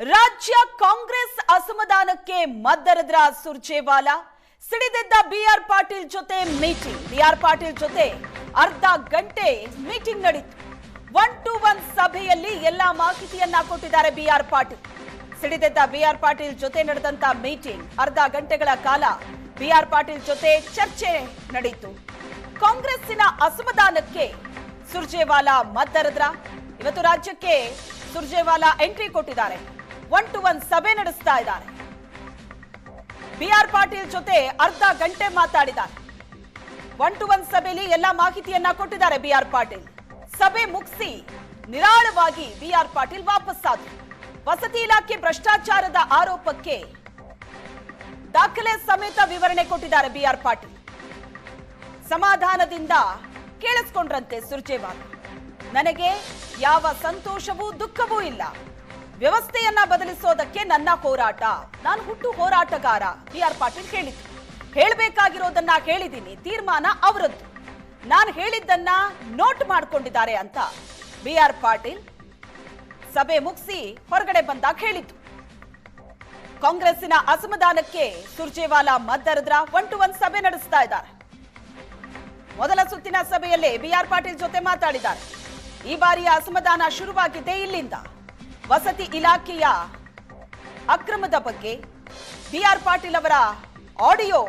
ರಾಜ್ಯ ಕಾಂಗ್ರೆಸ್ ಅಸಮಾಧಾನಕ್ಕೆ ಮದ್ದರದ್ರ ಸುರ್ಜೇವಾಲಾ, ಸಿಡಿದೆದ್ದ ಬಿಆರ್ ಪಾಟೀಲ್ ಜೊತೆ ಮೀಟಿಂಗ್. ಬಿಆರ್ ಪಾಟೀಲ್ ಜೊತೆ ಅರ್ಧ ಗಂಟೆ ಮೀಟಿಂಗ್ ನಡೀತು. ಒನ್ ಟು ಒನ್ ಸಭೆಯಲ್ಲಿ ಎಲ್ಲಾ ಮಾಹಿತಿಯನ್ನ ಕೊಟ್ಟಿದ್ದಾರೆ ಬಿಆರ್ ಪಾಟೀಲ್. ಸಿಡಿದೆದ್ದ ಬಿಆರ್ ಪಾಟೀಲ್ ಜೊತೆ ನಡೆದಂತ ಮೀಟಿಂಗ್ ಅರ್ಧ ಗಂಟೆಗಳ ಕಾಲ ಬಿಆರ್ ಪಾಟೀಲ್ ಜೊತೆ ಚರ್ಚೆ ನಡೆಯಿತು ಕಾಂಗ್ರೆಸ್ಸಿನ ಅಸಮಾಧಾನಕ್ಕೆ ಸುರ್ಜೇವಾಲಾ ಮದ್ದರದ್ರ. ಇವತ್ತು ರಾಜ್ಯಕ್ಕೆ ಸುರ್ಜೇವಾಲಾ ಎಂಟ್ರಿ ಕೊಟ್ಟಿದ್ದಾರೆ. ಒನ್ ಟು ಒನ್ ಸಭೆ ನಡೆಸ್ತಾ ಇದ್ದಾರೆ. ಬಿಆರ್ ಪಾಟೀಲ್ ಜೊತೆ ಅರ್ಧ ಗಂಟೆ ಮಾತಾಡಿದ್ದಾರೆ. ಒನ್ ಟು ಒನ್ ಸಭೆಯಲ್ಲಿ ಎಲ್ಲಾ ಮಾಹಿತಿಯನ್ನ ಕೊಟ್ಟಿದ್ದಾರೆ ಬಿಆರ್ ಪಾಟೀಲ್. ಸಭೆ ಮುಗಿಸಿ ನಿರಾಳವಾಗಿ ಬಿಆರ್ ಪಾಟೀಲ್ ವಾಪಸ್ಸಾದ್ರು ವಸತಿ ಇಲಾಖೆ ಭ್ರಷ್ಟಾಚಾರದ ಆರೋಪಕ್ಕೆ ದಾಖಲೆ ಸಮೇತ ವಿವರಣೆ ಕೊಟ್ಟಿದ್ದಾರೆ ಬಿಆರ್ ಪಾಟೀಲ್. ಸಮಾಧಾನದಿಂದ ಕೇಳಿಸ್ಕೊಂಡ್ರಂತೆ ಸುರ್ಜೇವಾಲ. ನನಗೆ ಯಾವ ಸಂತೋಷವೂ ದುಃಖವೂ ಇಲ್ಲ. ವ್ಯವಸ್ಥೆಯನ್ನ ಬದಲಿಸೋದಕ್ಕೆ ನನ್ನ ಹೋರಾಟ. ನಾನು ಹುಟ್ಟು ಹೋರಾಟಗಾರ ಬಿ ಆರ್ ಪಾಟೀಲ್ ಹೇಳಿದ್ರು ಹೇಳಬೇಕಾಗಿರೋದನ್ನ ಹೇಳಿದ್ದೀನಿ, ತೀರ್ಮಾನ ಅವರದ್ದು. ನಾನು ಹೇಳಿದ್ದನ್ನ ನೋಟ್ ಮಾಡಿಕೊಂಡಿದ್ದಾರೆ ಅಂತ ಬಿ ಆರ್ ಪಾಟೀಲ್ ಸಭೆ ಮುಗಿಸಿ ಹೊರಗಡೆ ಬಂದಾಗ ಹೇಳಿದ್ದು. ಕಾಂಗ್ರೆಸ್ಸಿನ ಅಸಮಾಧಾನಕ್ಕೆ ಸುರ್ಜೇವಾಲಾ ಮದ್ದರದ್ರ ಒನ್ ಟು ಒನ್ ಸಭೆ ನಡೆಸ್ತಾ ಇದ್ದಾರೆ. ಮೊದಲ ಸುತ್ತಿನ ಸಭೆಯಲ್ಲೇ ಬಿ ಆರ್ ಪಾಟೀಲ್ ಜೊತೆ ಮಾತಾಡಿದ್ದಾರೆ. ಈ ಬಾರಿಯ ಅಸಮಾಧಾನ ಶುರುವಾಗಿದೆ ಇಲ್ಲಿಂದ. ವಸತಿ ಇಲಾಖೆಯ ಅಕ್ರಮದ ಬಗ್ಗೆ ಬಿ ಆರ್ ಪಾಟೀಲ್ ಅವರ ಆಡಿಯೋ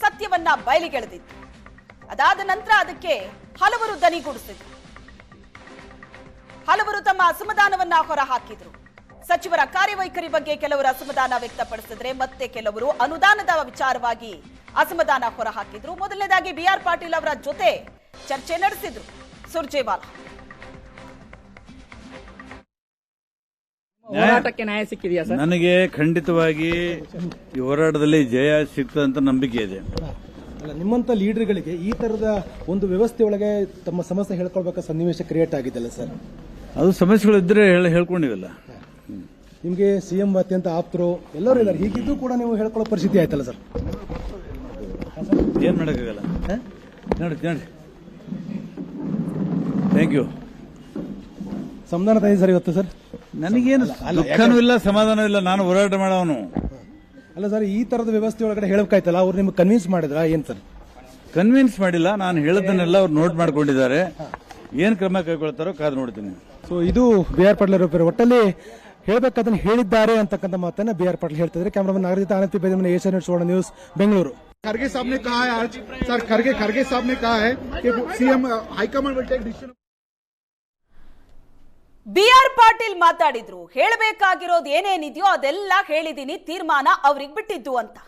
ಸತ್ಯವನ್ನ ಬಯಲಿಗೆಳೆದಿತ್ತು. ಅದಾದ ನಂತರ ಅದಕ್ಕೆ ಹಲವರು ದನಿಗೂಡಿಸಿದ್ರು ಹಲವರು ತಮ್ಮ ಅಸಮಾಧಾನವನ್ನ ಹೊರಹಾಕಿದ್ರು. ಸಚಿವರ ಕಾರ್ಯವೈಖರಿ ಬಗ್ಗೆ ಕೆಲವರು ಅಸಮಾಧಾನ ವ್ಯಕ್ತಪಡಿಸಿದ್ರೆ ಮತ್ತೆ ಕೆಲವರು ಅನುದಾನದ ವಿಚಾರವಾಗಿ ಅಸಮಾಧಾನ ಹೊರಹಾಕಿದ್ರು. ಮೊದಲನೇದಾಗಿ ಬಿಆರ್ ಪಾಟೀಲ್ ಅವರ ಜೊತೆ ಚರ್ಚೆ ನಡೆಸಿದ್ರು ಸುರ್ಜೇವಾಲಾ. ಹೋರಾಟಕ್ಕೆ ನ್ಯಾಯ ಸಿಕ್ಕಿದೆಯಾ ಸರ್? ನನಗೆ ಖಂಡಿತವಾಗಿ ಈ ಹೋರಾಟದಲ್ಲಿ ಜಯ ಸಿಗ್ತದಂತ ಅಂತ ನಂಬಿಕೆ ಇದೆ. ಅಲ್ಲ ನಿಮ್ಮಂತ ಲೀಡರ್ಗಳಿಗೆ ಈ ತರದ ಒಂದು ವ್ಯವಸ್ಥೆ ಒಳಗೆ ತಮ್ಮ ಸಮಸ್ಯೆ ಹೇಳ್ಕೊಳ್ಬೇಕ ಸನ್ನಿವೇಶ ಕ್ರಿಯೇಟ್ ಆಗಿದೆಲ್ಲ ಸರ್? ಅದು ಸಮಸ್ಯೆಗಳು ಇದ್ರೆ ಹೇಳ ಹೇಳ್ಕೊಂಡಿವಲ್ಲ. ನಿಮಗೆ ಸಿಎಂ ಅತ್ಯಂತ ಆಪ್ತರು ಎಲ್ಲರೂ ಇದ್ದಾರೆ. ಹೀಗಿದ್ದು ಕೂಡ ನೀವು ಹೇಳ್ಕೊಳ್ಳೋ ಪರಿಸ್ಥಿತಿ ಆಯ್ತಲ್ಲ ಸರ್? ಏನ್ ಮಾಡೋಕ್ಕಾಗಲ್ಲ? ನೋಡಿ ನೋಡಿ ಥ್ಯಾಂಕ್ ಯು ಸಂಧಾನ ತಂದಿದೆ ಸರ್ ಇವತ್ತು ಸರ್? ನನಗೇನು ದುಃಖನೂ ಇಲ್ಲ ಸಮಾಧಾನವೂ ಇಲ್ಲ ನಾನು ಹೋರಾಟ ಮಾಡೋನು ಅಲ್ಲ ಸರ್ ಈ ತರದ ವ್ಯವಸ್ಥೆ ಒಳಗಡೆ ಹೇಳ್ಬೇಕಾಯ್ತಲ್ಲ ಅವ್ರು ನಿಮ್ಗೆ ಕನ್ವಿನ್ಸ್ ಮಾಡಿದ್ರ ಏನ್ ಸರ್ ಕನ್ವಿನ್ಸ್ ಮಾಡಿಲ್ಲ ನಾನು ಹೇಳದನ್ನೆಲ್ಲ ಅವ್ರು ನೋಟ್ ಮಾಡ್ಕೊಂಡಿದ್ದಾರೆ ಏನ್ ಕ್ರಮ ಕೈಗೊಳ್ತಾರೋ ಕಾದು ನೋಡ್ತೀನಿ ಸೊ ಇದು ಬಿ ಆರ್ ಪಾಟೀಲ್ ಅವರ ಒಟ್ಟಲ್ಲಿ ಹೇಳ್ಬೇಕಾದನ್ನ ಹೇಳಿದ್ದಾರೆ ಅಂತಕ್ಕಂಥ ಮಾತನ್ನ ಬಿ ಆರ್ ಪಾಟೀಲ್ ಹೇಳ್ತಿದ್ರೆ ಕ್ಯಾಮರಾಮನ್ ನಾಗರಿಕ ಆನಂದಿ ಬೇದಮನೆ ಏಷ್ಯಾ ಸುವರ್ಣ ನ್ಯೂಸ್ ಬೆಂಗಳೂರು खरगे साहब ने कहा है आज सर खरगे खरगे साहब ने कहा है कि CM high command will take decision B R Patil ಮಾತಾಡಿದ್ರು. ಹೇಳಬೇಕಾಗಿರೋದು ಏನೇನಿದೆಯೋ ಅದೆಲ್ಲ ಹೇಳಿದ್ದೀನಿ ತೀರ್ಮಾನ ಅವ್ರಿಗೆ ಬಿಟ್ಟಿದ್ದು ಅಂತ.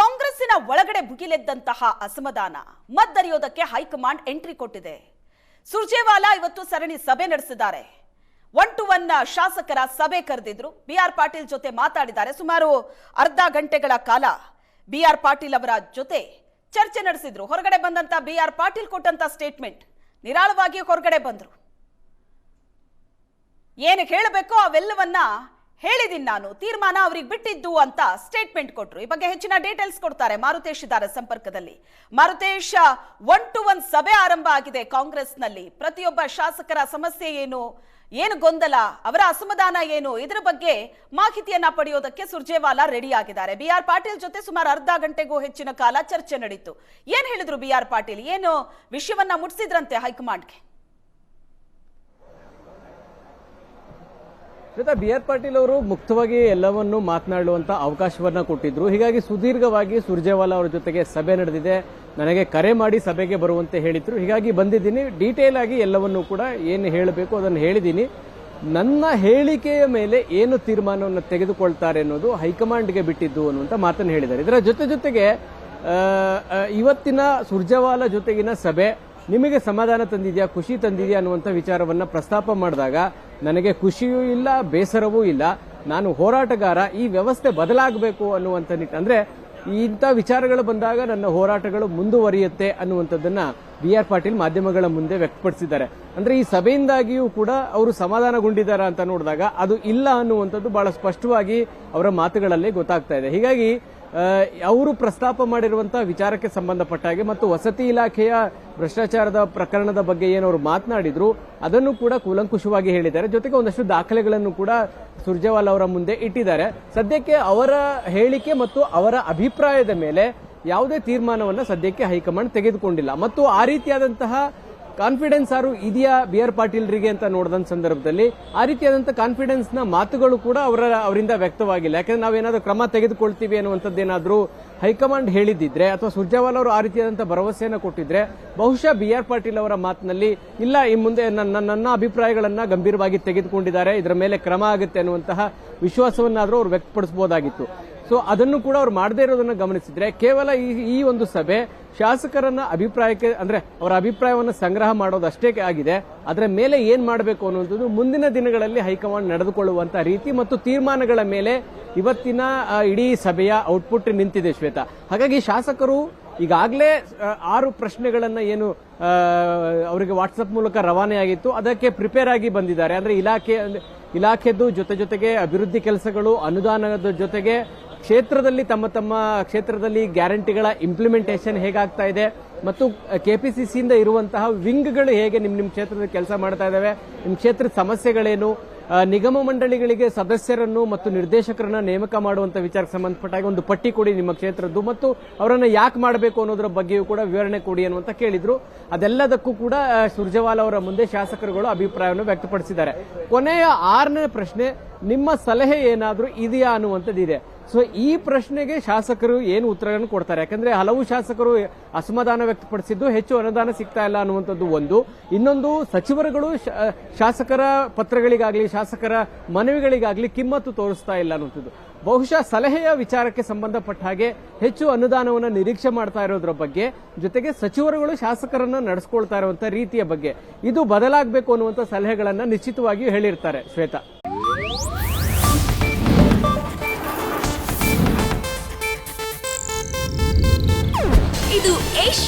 ಕಾಂಗ್ರೆಸ್ಸಿನ ಒಳಗಡೆ ಭುಗಿಲೆದ್ದಂತಹ ಅಸಮಾಧಾನ ಮದ್ದರಿಯೋದಕ್ಕೆ ಹೈಕಮಾಂಡ್ ಎಂಟ್ರಿ ಕೊಟ್ಟಿದೆ. ಸುರ್ಜೇವಾಲಾ ಇವತ್ತು ಸರಣಿ ಸಭೆ ನಡೆಸಿದ್ದಾರೆ. ಒನ್ ಟು ಒನ್ ಶಾಸಕರ ಸಭೆ ಕರೆದಿದ್ರು. ಬಿ ಆರ್ ಪಾಟೀಲ್ ಜೊತೆ ಮಾತಾಡಿದ್ದಾರೆ. ಸುಮಾರು ಅರ್ಧ ಗಂಟೆಗಳ ಕಾಲ ಬಿ ಆರ್ ಪಾಟೀಲ್ ಅವರ ಜೊತೆ ಚರ್ಚೆ ನಡೆಸಿದ್ರು. ಹೊರಗಡೆ ಬಂದಂತ ಬಿಆರ್ ಪಾಟೀಲ್ ಕೊಟ್ಟಂತ ಸ್ಟೇಟ್ಮೆಂಟ್ ನಿರಾಳವಾಗಿ ಹೊರಗಡೆ ಬಂದ್ರು. ಏನು ಹೇಳಬೇಕೋ ಅವೆಲ್ಲವನ್ನ ಹೇಳಿದ್ದೀನಿ ನಾನು. ತೀರ್ಮಾನ ಅವ್ರಿಗೆ ಬಿಟ್ಟಿದ್ದು ಅಂತ ಸ್ಟೇಟ್ಮೆಂಟ್ ಕೊಟ್ರು. ಈ ಬಗ್ಗೆ ಹೆಚ್ಚಿನ ಡೀಟೇಲ್ಸ್ ಕೊಡ್ತಾರೆ ಮಾರುತೇಶ್ ಇದ್ದಾರೆ ಸಂಪರ್ಕದಲ್ಲಿ. ಮಾರುತೇಶ್ ಒನ್ ಟು ಒನ್ ಸಭೆ ಆರಂಭ ಆಗಿದೆ ಕಾಂಗ್ರೆಸ್ನಲ್ಲಿ. ಪ್ರತಿಯೊಬ್ಬ ಶಾಸಕರ ಸಮಸ್ಯೆ ಏನು? ಏನು ಗೊಂದಲ? ಅವರ ಅಸಮಾಧಾನ ಏನು? ಇದರ ಬಗ್ಗೆ ಮಾಹಿತಿಯನ್ನ ಪಡೆಯೋದಕ್ಕೆ ಸುರ್ಜೇವಾಲಾ ರೆಡಿ ಆಗಿದ್ದಾರೆ. ಬಿ ಆರ್ ಪಾಟೀಲ್ ಜೊತೆ ಸುಮಾರು ಅರ್ಧ ಗಂಟೆಗೂ ಹೆಚ್ಚಿನ ಕಾಲ ಚರ್ಚೆ ನಡೀತು. ಏನ್ ಹೇಳಿದ್ರು ಬಿ ಆರ್ ಪಾಟೀಲ್? ಏನು ವಿಷಯವನ್ನ ಮುಟ್ಟಿಸಿದ್ರಂತೆ ಹೈಕಮಾಂಡ್ಗೆ? ಶ್ವೇತಾ ಬಿ ಆರ್ ಪಾಟೀಲ್ ಅವರು ಮುಕ್ತವಾಗಿ ಎಲ್ಲವನ್ನು ಮಾತನಾಡುವಂತ ಅವಕಾಶವನ್ನ ಕೊಟ್ಟಿದ್ರು. ಹೀಗಾಗಿ ಸುದೀರ್ಘವಾಗಿ ಸುರ್ಜೇವಾಲಾ ಅವರ ಜೊತೆಗೆ ಸಭೆ ನಡೆದಿದೆ. ನನಗೆ ಕರೆ ಮಾಡಿ ಸಭೆಗೆ ಬರುವಂತೆ ಹೇಳಿದ್ರು. ಹೀಗಾಗಿ ಬಂದಿದ್ದೀನಿ. ಡೀಟೇಲ್ ಆಗಿ ಎಲ್ಲವನ್ನು ಕೂಡ ಏನು ಹೇಳಬೇಕು ಅದನ್ನು ಹೇಳಿದ್ದೀನಿ. ನನ್ನ ಹೇಳಿಕೆಯ ಮೇಲೆ ಏನು ತೀರ್ಮಾನವನ್ನು ತೆಗೆದುಕೊಳ್ತಾರೆ ಅನ್ನೋದು ಹೈಕಮಾಂಡ್ಗೆ ಬಿಟ್ಟಿದ್ದು ಅನ್ನುವಂತ ಮಾತನ್ನು ಹೇಳಿದ್ದಾರೆ. ಇದರ ಜೊತೆ ಜೊತೆಗೆ ಇವತ್ತಿನ ಸುರ್ಜೇವಾಲಾ ಜೊತೆಗಿನ ಸಭೆ ನಿಮಗೆ ಸಮಾಧಾನ ತಂದಿದೆಯಾ, ಖುಷಿ ತಂದಿದೆಯಾ ಅನ್ನುವಂಥ ವಿಚಾರವನ್ನ ಪ್ರಸ್ತಾಪ ಮಾಡಿದಾಗ ನನಗೆ ಖುಷಿಯೂ ಇಲ್ಲ, ಬೇಸರವೂ ಇಲ್ಲ. ನಾನು ಹೋರಾಟಗಾರ, ಈ ವ್ಯವಸ್ಥೆ ಬದಲಾಗಬೇಕು ಅನ್ನುವಂಥ ನಿಟ್ಟು ಅಂದ್ರೆ ಇಂಥ ವಿಚಾರಗಳು ಬಂದಾಗ ನನ್ನ ಹೋರಾಟಗಳು ಮುಂದುವರಿಯುತ್ತೆ ಅನ್ನುವಂಥದ್ದನ್ನ ಬಿ ಆರ್ ಪಾಟೀಲ್ ಮಾಧ್ಯಮಗಳ ಮುಂದೆ ವ್ಯಕ್ತಪಡಿಸಿದ್ದಾರೆ. ಅಂದ್ರೆ ಈ ಸಭೆಯಿಂದಾಗಿಯೂ ಕೂಡ ಅವರು ಸಮಾಧಾನಗೊಂಡಿದ್ದಾರೆ ಅಂತ ನೋಡಿದಾಗ ಅದು ಇಲ್ಲ ಅನ್ನುವಂಥದ್ದು ಬಹಳ ಸ್ಪಷ್ಟವಾಗಿ ಅವರ ಮಾತುಗಳಲ್ಲಿ ಗೊತ್ತಾಗ್ತಾ ಇದೆ. ಹೀಗಾಗಿ ಅವರು ಪ್ರಸ್ತಾಪ ಮಾಡಿರುವಂತಹ ವಿಚಾರಕ್ಕೆ ಸಂಬಂಧಪಟ್ಟ ಹಾಗೆ ಮತ್ತು ವಸತಿ ಇಲಾಖೆಯ ಭ್ರಷ್ಟಾಚಾರದ ಪ್ರಕರಣದ ಬಗ್ಗೆ ಏನವರು ಮಾತನಾಡಿದ್ರು, ಅದನ್ನು ಕೂಡ ಕೂಲಂಕುಷವಾಗಿ ಹೇಳಿದ್ದಾರೆ. ಜೊತೆಗೆ ಒಂದಷ್ಟು ದಾಖಲೆಗಳನ್ನು ಕೂಡ ಸುರ್ಜೇವಾಲ್ ಅವರ ಮುಂದೆ ಇಟ್ಟಿದ್ದಾರೆ. ಸದ್ಯಕ್ಕೆ ಅವರ ಹೇಳಿಕೆ ಮತ್ತು ಅವರ ಅಭಿಪ್ರಾಯದ ಮೇಲೆ ಯಾವುದೇ ತೀರ್ಮಾನವನ್ನು ಸದ್ಯಕ್ಕೆ ಹೈಕಮಾಂಡ್ ತೆಗೆದುಕೊಂಡಿಲ್ಲ. ಮತ್ತು ಆ ರೀತಿಯಾದಂತಹ ಕಾನ್ಫಿಡೆನ್ಸ್ ಯಾರು ಇದೆಯಾ ಬಿ ಆರ್ ಪಾಟೀಲ್ರಿಗೆ ಅಂತ ನೋಡಿದ ಸಂದರ್ಭದಲ್ಲಿ, ಆ ರೀತಿಯಾದಂತಹ ಕಾನ್ಫಿಡೆನ್ಸ್ನ ಮಾತುಗಳು ಕೂಡ ಅವರ, ಅವರಿಂದ ವ್ಯಕ್ತವಾಗಿಲ್ಲ. ಯಾಕಂದ್ರೆ ನಾವೇನಾದ್ರೂ ಕ್ರಮ ತೆಗೆದುಕೊಳ್ತೀವಿ ಅನ್ನುವಂಥದ್ದೇನಾದ್ರೂ ಹೈಕಮಾಂಡ್ ಹೇಳಿದ್ದಿದ್ರೆ ಅಥವಾ ಸುರ್ಜೇವಾಲ್ ಅವರು ಆ ರೀತಿಯಾದಂತಹ ಭರವಸೆಯನ್ನು ಕೊಟ್ಟಿದ್ರೆ, ಬಹುಶಃ ಬಿ ಆರ್ ಪಾಟೀಲ್ ಅವರ ಮಾತಿನಲ್ಲಿ, ಇಲ್ಲ, ಈ ಮುಂದೆ ನನ್ನ ಅಭಿಪ್ರಾಯಗಳನ್ನ ಗಂಭೀರವಾಗಿ ತೆಗೆದುಕೊಂಡಿದ್ದಾರೆ, ಇದರ ಮೇಲೆ ಕ್ರಮ ಆಗುತ್ತೆ ಅನ್ನುವಂತಹ ವಿಶ್ವಾಸವನ್ನಾದರೂ ಅವರು ವ್ಯಕ್ತಪಡಿಸಬಹುದಾಗಿತ್ತು. ಸೊ ಅದನ್ನು ಕೂಡ ಅವ್ರು ಮಾಡದೇ ಇರೋದನ್ನ ಗಮನಿಸಿದ್ರೆ, ಕೇವಲ ಈ ಒಂದು ಸಭೆ ಶಾಸಕರನ್ನ ಅಭಿಪ್ರಾಯಕ್ಕೆ, ಅಂದ್ರೆ ಅವರ ಅಭಿಪ್ರಾಯವನ್ನು ಸಂಗ್ರಹ ಮಾಡೋದಷ್ಟೇ ಆಗಿದೆ. ಅದರ ಮೇಲೆ ಏನ್ ಮಾಡಬೇಕು ಅನ್ನುವಂಥದ್ದು ಮುಂದಿನ ದಿನಗಳಲ್ಲಿ ಹೈಕಮಾಂಡ್ ನಡೆದುಕೊಳ್ಳುವಂತ ರೀತಿ ಮತ್ತು ತೀರ್ಮಾನಗಳ ಮೇಲೆ ಇವತ್ತಿನ ಇಡೀ ಸಭೆಯ ಔಟ್ಪುಟ್ ನಿಂತಿದೆ ಶ್ವೇತಾ. ಹಾಗಾಗಿ ಶಾಸಕರು ಈಗಾಗಲೇ ಆರು ಪ್ರಶ್ನೆಗಳನ್ನ ಏನು ಅವರಿಗೆ ವಾಟ್ಸಪ್ ಮೂಲಕ ರವಾನೆಯಾಗಿತ್ತು ಅದಕ್ಕೆ ಪ್ರಿಪೇರ್ ಆಗಿ ಬಂದಿದ್ದಾರೆ. ಅಂದ್ರೆ ಇಲಾಖೆ ಇಲಾಖೆದು ಜೊತೆ ಜೊತೆಗೆ ಅಭಿವೃದ್ಧಿ ಕೆಲಸಗಳು, ಅನುದಾನದ ಜೊತೆಗೆ ಕ್ಷೇತ್ರದಲ್ಲಿ ತಮ್ಮ ತಮ್ಮ ಕ್ಷೇತ್ರದಲ್ಲಿ ಗ್ಯಾರಂಟಿಗಳ ಇಂಪ್ಲಿಮೆಂಟೇಷನ್ ಹೇಗಾಗ್ತಾ ಇದೆ ಮತ್ತು ಕೆಪಿಸಿಸಿಯಿಂದ ಇರುವಂತಹ ವಿಂಗ್ಗಳು ಹೇಗೆ ನಿಮ್ಮ ನಿಮ್ಮ ಕ್ಷೇತ್ರದಲ್ಲಿ ಕೆಲಸ ಮಾಡ್ತಾ ಇದ್ದಾವೆ ನಿಮ್ಮ ಕ್ಷೇತ್ರದ ಸಮಸ್ಯೆಗಳೇನು ನಿಗಮ ಮಂಡಳಿಗಳಿಗೆ ಸದಸ್ಯರನ್ನು ಮತ್ತು ನಿರ್ದೇಶಕರನ್ನ ನೇಮಕ ಮಾಡುವಂತ ವಿಚಾರಕ್ಕೆ ಸಂಬಂಧಪಟ್ಟ ಹಾಗೆ ಒಂದು ಪಟ್ಟಿ ಕೊಡಿ ನಿಮ್ಮ ಕ್ಷೇತ್ರದ್ದು ಮತ್ತು ಅವರನ್ನು ಯಾಕೆ ಮಾಡಬೇಕು ಅನ್ನೋದರ ಬಗ್ಗೆಯೂ ಕೂಡ ವಿವರಣೆ ಕೊಡಿ ಅನ್ನುವಂತ ಕೇಳಿದ್ರು. ಅದೆಲ್ಲದಕ್ಕೂ ಕೂಡ ಸುರ್ಜೇವಾಲಾ ಅವರ ಮುಂದೆ ಶಾಸಕರುಗಳು ಅಭಿಪ್ರಾಯವನ್ನು ವ್ಯಕ್ತಪಡಿಸಿದ್ದಾರೆ. ಕೊನೆಯ ಆರನೇ ಪ್ರಶ್ನೆ, ನಿಮ್ಮ ಸಲಹೆ ಏನಾದರೂ ಇದೆಯಾ ಅನ್ನುವಂಥದ್ದಿದೆ. ಸೊ ಈ ಪ್ರಶ್ನೆಗೆ ಶಾಸಕರು ಏನು ಉತ್ತರಗಳನ್ನು ಕೊಡ್ತಾರೆ? ಯಾಕಂದ್ರೆ ಹಲವು ಶಾಸಕರು ಅಸಮಾಧಾನ ವ್ಯಕ್ತಪಡಿಸಿದ್ದು ಹೆಚ್ಚು ಅನುದಾನ ಸಿಗ್ತಾ ಇಲ್ಲ ಅನ್ನುವಂಥದ್ದು ಒಂದು. ಇನ್ನೊಂದು, ಸಚಿವರುಗಳು ಶಾಸಕರ ಪತ್ರಗಳಿಗಾಗಲಿ, ಶಾಸಕರ ಮನವಿಗಳಿಗಾಗಲಿ ಕಿಮ್ಮತ್ತು ತೋರಿಸ್ತಾ ಇಲ್ಲ ಅನ್ನುವಂಥದ್ದು. ಬಹುಶಃ ಸಲಹೆಯ ವಿಚಾರಕ್ಕೆ ಸಂಬಂಧಪಟ್ಟ ಹಾಗೆ ಹೆಚ್ಚು ಅನುದಾನವನ್ನು ನಿರೀಕ್ಷೆ ಮಾಡ್ತಾ ಇರೋದ್ರ ಬಗ್ಗೆ, ಜೊತೆಗೆ ಸಚಿವರುಗಳು ಶಾಸಕರನ್ನ ನಡೆಸ್ಕೊಳ್ತಾ ಇರುವಂತಹ ರೀತಿಯ ಬಗ್ಗೆ. ಇದು ಬದಲಾಗಬೇಕು ಅನ್ನುವಂಥ ಸಲಹೆಗಳನ್ನು ನಿಶ್ಚಿತವಾಗಿಯೂ ಹೇಳಿರ್ತಾರೆ ಶ್ವೇತಾ.